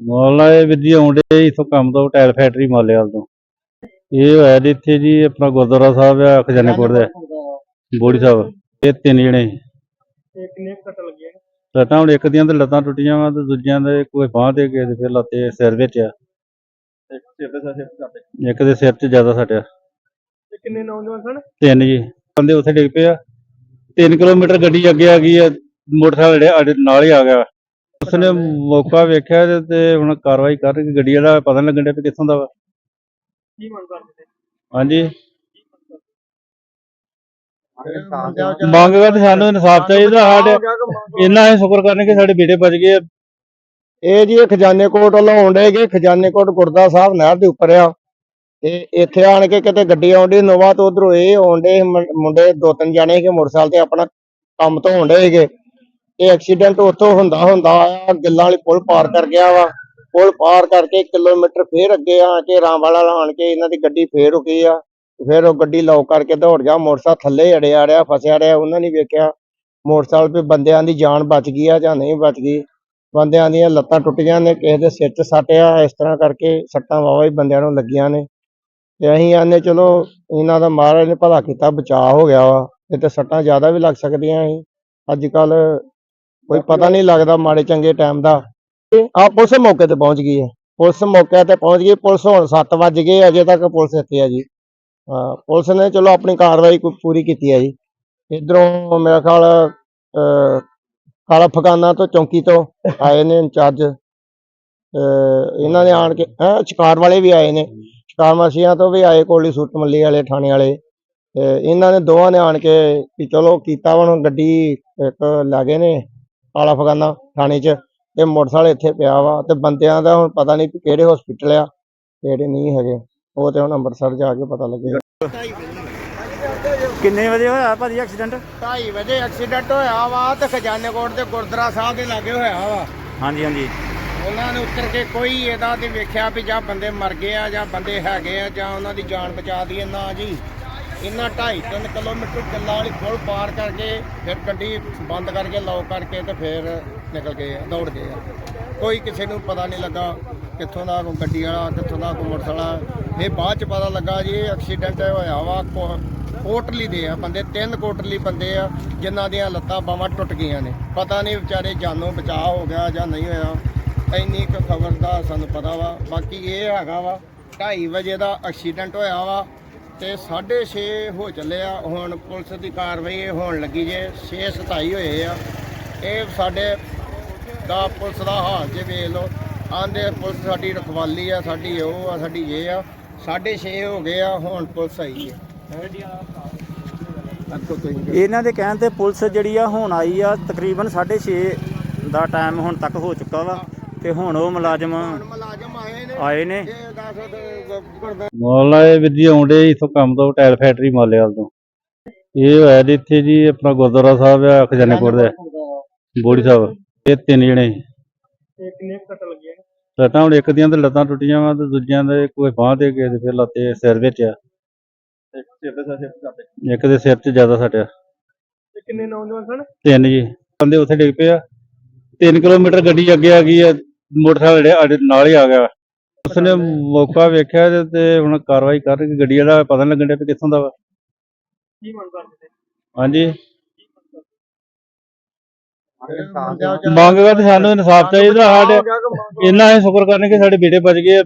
ਮੁੱਲ ਇਹ ਵੀਰ ਜੀ ਆਉਂਦੇ ਇਥੋਂ ਕੰਮ ਤੋਂ ਟਾਇਰ ਫੈਕਟਰੀ ਮਾਲੇਵਾਲ ਤੋਂ। ਇਹ ਹੋਇਆ ਜੀ ਇੱਥੇ ਜੀ ਆਪਣਾ ਗੁਰਦੁਆਰਾ ਸਾਹਿਬ ਆ ਖਜ਼ਾਨੇ ਕੋਟ ਦਾ। ਬੋੜੀ ਸਾਹਿਬ ਇਹ ਤਿੰਨ ਜਣੇ। ਤੇ ਕਿੰਨੇ ਕੱਟ ਲੱਗੇ? ਨੇ ਲੱਤਾਂ ਹੁਣ ਇੱਕ ਦੀਆਂ ਤੇ ਲੱਤਾਂ ਟੁੱਟੀਆਂ ਵਾ ਤੇ ਦੂਜਿਆਂ ਦੇ ਕੋਈ ਬਾਂਹ ਤੇ ਦੇ ਫਿਰ ਲੱਤੇ ਸਿਰ ਵਿੱਚ ਆ। ਇੱਕ ਦੇ ਸਿਰ 'ਚ ਜ਼ਿਆਦਾ ਸੱਟਿਆ ਤੇ ਕਿੰਨੇ ਨੌਜਵਾਨ ਸਨ? ਤਿੰਨ ਜੀ। ਬੰਦੇ ਉੱਥੇ ਡਿੱਗ ਪਏ ਆ। 3 ਕਿਲੋਮੀਟਰ ਗੱਡੀ ਅੱਗੇ ਆ ਗਈ ਆ ਮੋਟਰਸਾਈਕਲ ਜਿਹੜੇ ਨਾਲ ਹੀ ਆ ਗਿਆ। ਉਸਨੇ ਮੌਕਾ ਵੇਖਿਆ ਤੇ- ਤੇ ਹੁਣ ਕਾਰਵਾਈ ਕਰ ਰਹੀ ਗੱਡੀ ਵਾਲਾ ਪਤਾ ਨਹੀਂ ਲੱਗਣ ਡਿਆ ਵੀ ਕਿੱਥੋਂ ਦਾ ਵਾ। ਕੀ ਮੰਗ ਕਰਦੇ? ਹਾਂਜੀ। ਮੰਗ ਕਰ ਤੇ ਸਾਨੂੰ ਇਨਸਾਫ ਚਾਹੀਦਾ ਸਾਡੇ ਇੰਨਾ ਹੀ ਸ਼ੁਕਰ ਕਰਨੇ ਕਿ ਸਾਡੇ ਬੇਟੇ ਬਚ ਗਏ ਆ। ਇਹ ਜੀ ਇਹ ਖਜ਼ਾਨੇ ਕੋਟ ਵੱਲੋਂ ਆਉਂਦੇਗੇ ਖਜ਼ਾਨੇ ਕੋਟ ਗੁਰਦਾ ਸਾਹਿਬ ਨਹਿਰ ਦੇ ਉੱਪਰ ਆ। ਤੇ ਇੱਥੇ ਆਣ ਕੇ ਕਿਤੇ ਗੱਡੀ ਆਉਂਦੀ ਨੋਵਾ ਤੋਂ ਉਧਰੋਂ ਇਹ ਆਉਂਦੇ ਮੁੰਡੇ ਦੋ ਤਿੰਨ ਜਾਣੇ ਸੀਗੇ ਮੋਟਰਸਾਈਕਲ ਤੇ ਆਪਣਾ ਕੰਮ ਤੋਂ ਆਉਂਦੇ ਸੀਗੇ। ਇਹ ਐਕਸੀਡੈਂਟ ਉੱਥੋਂ ਹੁੰਦਾ ਹੁੰਦਾ ਆਇਆ ਗਿੱਲਾਂ ਵਾਲੀ ਪੁਲ ਪਾਰ ਕਰ ਗਿਆ ਵਾ। ਪੁਲ ਪਾਰ ਕਰਕੇ ਕਿਲੋਮੀਟਰ ਫੇਰ ਅੱਗੇ ਆ ਕੇ ਰਾਮਵਾਲਾ ਆਣ ਕੇ ਇਹਨਾਂ ਦੀ ਗੱਡੀ ਫੇਰ ਰੁਕੀ ਆ। ਫੇਰ ਉਹ ਗੱਡੀ ਲੌਕ ਕਰਕੇ ਦੌੜ ਗਿਆ, ਮੋਟਰਸਾਈਕਲ ਥੱਲੇ ਅੜਿਆ ਰਿਹਾ, ਫਸਿਆ ਰਿਹਾ, ਉਹਨਾਂ ਨੇ ਵੇਖਿਆ। ਮੋਟਰਸਾਈਕਲ ਤੇ ਬੰਦਿਆਂ ਦੀ ਜਾਨ ਬਚ ਗਈ ਆ ਜਾਂ ਨਹੀਂ ਬਚ ਗਈ। ਬੰਦਿਆਂ ਦੀਆਂ ਲੱਤਾਂ ਟੁੱਟੀਆਂ ਨੇ, ਕਿਸੇ ਦੇ ਸਿਰ 'ਚ ਸੱਟ ਆ ਇਸ ਤਰ੍ਹਾਂ ਕਰਕੇ ਸੱਟਾਂ ਵਾਵਾ ਹੀ ਬੰਦਿਆਂ ਨੂੰ ਲੱਗੀਆਂ ਨੇ। ਤੇ ਅਸੀਂ ਆਨੇ, ਚਲੋ, ਇਹਨਾਂ ਦਾ ਮਹਾਰਾਜ ਨੇ ਭਲਾ ਕੀਤਾ, ਬਚਾਅ ਹੋ ਗਿਆ ਵਾ। ਇਹ ਤੇ ਸੱਟਾਂ ਜ਼ਿਆਦਾ ਵੀ ਲੱਗ ਸਕਦੀਆਂ ਸੀ। ਅੱਜ ਕੱਲ ਕੋਈ ਪਤਾ ਨਹੀਂ ਲੱਗਦਾ ਮਾੜੇ ਚੰਗੇ ਟਾਈਮ ਦਾ। ਆ ਪੁਲਿਸ ਮੌਕੇ ਤੇ ਪਹੁੰਚ ਗਈ ਹੈ। ਪੁਲਿਸ ਮੌਕੇ ਤੇ ਪਹੁੰਚ ਗਈ। ਪੁਲਿਸ ਹੁਣ 7 ਵਜ ਗਏ, ਅਜੇ ਤੱਕ ਪੁਲਿਸ ਇੱਥੇ ਆ ਜੀ। ਪੁਲਿਸ ਨੇ ਚਲੋ ਆਪਣੀ ਕਾਰਵਾਈ ਪੂਰੀ ਕੀਤੀ ਹੈ ਜੀ। ਇਧਰੋਂ ਮੇਰਾ ਖਿਆਲ ਕਾਲਾ ਫਗਾਨਾ ਤੋਂ ਚੌਂਕੀ ਤੋਂ ਆਏ ਨੇ ਇੰਚਾਰਜ। ਅਹ ਇਹਨਾਂ ਨੇ ਆਣ ਕੇ, ਹੈਂ, ਸ਼ਿਕਾਰ ਵਾਲੇ ਵੀ ਆਏ ਨੇ। ਸ਼ਿਕਾਰ ਮਾਸੀਆਂ ਤੋਂ ਵੀ ਆਏ ਕੋਲੀ ਸੂਟ ਮੱਲੀ ਵਾਲੇ, ਥਾਣੇ ਵਾਲੇ। ਤੇ ਇਹਨਾਂ ਨੇ ਦੋਵਾਂ ਨੇ ਆਣ ਕੇ ਵੀ ਚਲੋ ਕੀਤਾ ਹੁਣ ਗੱਡੀ ਇੱਕ ਲੈ ਗਏ ਨੇ। ਕਾਲਾ ਫਗਾਨਾ ਥਾਣੇ 'ਚ ਤੇ ਮੋਟਰਸਾਈਕਲ ਇੱਥੇ ਪਿਆ ਵਾ ਤੇ ਬੰਦਿਆਂ ਦਾ ਹੁਣ ਪਤਾ ਨਹੀਂ ਕਿਹੜੇ ਹਸਪੀਟਲ ਆ ਕਿਹੜੇ ਨਹੀਂ ਹੈਗੇ। ਉਹ ਤੇ ਹੁਣ ਅੰਮ੍ਰਿਤਸਰ ਜਾ ਕੇ ਪਤਾ ਲੱਗੇਗਾ ਕਿੰਨੇ ਵਜੇ ਹੋਇਆ ਭਾਜੀ ਐਕਸੀਡੈਂਟ 2:30 ਵਜੇ ਐਕਸੀਡੈਂਟ ਹੋਇਆ ਵਾ ਤੇ ਖਜ਼ਾਨੇ ਕੋਟ ਦੇ ਗੁਰਦੁਆਰਾ ਸਾਹਿਬ ਦੇ ਲਾਗੇ ਹੋਇਆ ਵਾ। ਹਾਂਜੀ ਹਾਂਜੀ। ਉਹਨਾਂ ਨੇ ਉੱਤਰ ਕੇ ਕੋਈ ਇਹਦਾ ਤੇ ਵੇਖਿਆ ਵੀ ਜਾਂ ਬੰਦੇ ਮਰ ਗਏ ਆ ਜਾਂ ਬੰਦੇ ਹੈਗੇ ਆ ਜਾਂ ਉਹਨਾਂ ਦੀ ਜਾਨ ਬਚਾ ਦਈਏ ਨਾ ਜੀ। ਇਹਨਾਂ 2.5 3 ਕਿਲੋਮੀਟਰ ਗੱਲਾਂ ਵਾਲੀ ਪੁਲ ਪਾਰ ਕਰਕੇ ਫਿਰ ਗੱਡੀ ਬੰਦ ਕਰਕੇ ਲੌਕ ਕਰਕੇ ਤੇ ਫਿਰ ਨਿਕਲ ਗਏ ਆ, ਦੌੜ ਗਏ ਆ। ਕੋਈ ਕਿਸੇ ਨੂੰ ਪਤਾ ਨਹੀਂ ਲੱਗਾ ਕਿੱਥੋਂ ਦਾ ਕੋਈ ਗੱਡੀ ਵਾਲਾ, ਕਿੱਥੋਂ ਦਾ ਕੋਈ ਮੋਟਰਸਾਈਕਲ ਵਾਲਾ। ਇਹ ਬਾਅਦ ਚ ਪਤਾ ਲੱਗਾ ਜੀ ਇਹ ਐਕਸੀਡੈਂਟ ਹੋਇਆ ਵਾ ਕੋਟਲੀ ਦੇ ਆ ਬੰਦੇ, ਤਿੰਨ ਕੋਟਲੀ ਬੰਦੇ ਆ, ਜਿਨ੍ਹਾਂ ਦੀਆਂ ਲੱਤਾਂ ਬਾਹਾਂ ਟੁੱਟ ਗਈਆਂ ਨੇ। ਪਤਾ ਨਹੀਂ ਵਿਚਾਰੇ ਜਾਨੋਂ ਬਚਾਅ ਹੋ ਗਿਆ ਜਾਂ ਨਹੀਂ ਹੋਇਆ। ਇੰਨੀ ਕੁ ਖਬਰ ਦਾ ਸਾਨੂੰ ਪਤਾ ਵਾ। ਬਾਕੀ ਇਹ ਹੈਗਾ ਵਾ 2:30 ਵਜੇ ਦਾ ਐਕਸੀਡੈਂਟ ਹੋਇਆ ਵਾ। ਤੇ 6:30 ਹੋ ਚੱਲਿਆ ਹੁਣ ਪੁਲਿਸ ਦੀ ਕਾਰਵਾਈ ਹੋਣ ਲੱਗੀ ਜੇ 6:27 ਹੋਏ ਆ। ਇਹ ਸਾਡੇ ਦਾ ਪੁਲਿਸ ਦਾ ਹਾਲ ਜੇ ਵੇਖ ਲਓ। ਆਂਦੇ ਪੁਲਿਸ ਸਾਡੀ ਰਖਵਾਲੀ ਆ ਸਾਡੀ ਉਹ ਆ ਸਾਡੀ ਇਹ ਆ। 6:30 ਹੋ ਗਏ ਆ ਹੁਣ ਪੁਲਿਸ ਆਈ ਹੈ ਇਹਨਾਂ ਦੇ ਕਹਿਣ ਤੇ ਪੁਲਿਸ ਜਿਹੜੀ ਆ ਹੁਣ ਆਈ ਆ ਤਕਰੀਬਨ 6:30 ਦਾ ਟਾਈਮ ਹੁਣ ਤੱਕ ਹੋ ਚੁੱਕਾ ਵਾ ਤੇ ਹੁਣ ਉਹ ਮੁਲਾਜ਼ਮ ਆਏ ਨੇ। ਆਏ ਇਹ ਦੱਸ ਆਉਂਦੇ ਇਥੋਂ ਕੰਮ ਤੋਂ ਟਾਇਰ ਫੈਕਟਰੀ ਮਾਲੇਵਾਲ ਤੋਂ। ਇਹ ਹੋਇਆ ਜੀ ਇੱਥੇ ਜੀ, ਆਪਣਾ ਗੁਰਦੁਆਰਾ ਸਾਹਿਬ ਆ ਖਜ਼ਾਨੇ ਦਾ। ਬੋੜੀ ਸਾਹਿਬ, ਇਹ ਤਿੰਨ ਜਣੇ ਕਿੰਨੇ ਕੱਟ ਲੱਗੇ ਲੱਤਾਂ ਹੁਣ ਇੱਕ ਦੀਆਂ ਤੇ ਲੱਤਾਂ ਟੁੱਟੀਆਂ ਵਾ ਤੇ ਦੂਜਿਆਂ ਦੇ ਕੋਈ ਬਾਂਹ ਤੇ ਕਿਸੇ ਦੇ ਫਿਰ ਲੱਤੇ ਸਿਰ ਵਿੱਚ ਆ। ਦੇ ਸਿਰ ਕਰਦੇ ਇੱਕ ਦੇ ਸਿਰ 'ਚ ਜ਼ਿਆਦਾ ਸੱਟਿਆ ਤੇ ਕਿੰਨੇ ਨੌਜਵਾਨ ਸਨ ਤਿੰਨ ਜੀ। ਬੰਦੇ ਉੱਥੇ ਡਿੱਗ ਪਏ ਆ। 3 ਕਿਲੋਮੀਟਰ ਗੱਡੀ ਅੱਗੇ ਆ ਗਈ ਆ, ਮੋਟਰਸਾਈਕਲ ਜਿਹੜੇ ਨਾਲ ਹੀ ਆ ਗਿਆ। ਉਸਨੇ ਮੌਕਾ ਵੇਖਿਆ ਤੇ- ਤੇ ਹੁਣ ਕਾਰਵਾਈ ਕਰ ਰਹੀ ਗੱਡੀ ਵਾਲਾ ਪਤਾ ਨਹੀਂ ਲੱਗਣ ਡਿਆ ਵੀ ਕਿੱਥੋਂ ਦਾ ਵਾ। ਕੀ ਮੰਗ ਕਰਦੇ ਹਾਂਜੀ। ਬੰਦਿਆਂ ਮੰਗ ਕਰ ਤੇ ਸਾਨੂੰ ਇਨਸਾਫ ਚਾਹੀਦਾ ਸਾਡੇ ਇੰਨਾ ਹੀ ਸ਼ੁਕਰ ਕਰਨੇ ਕਿ ਸਾਡੇ ਬੇਟੇ ਬਚ ਗਏ ਆ।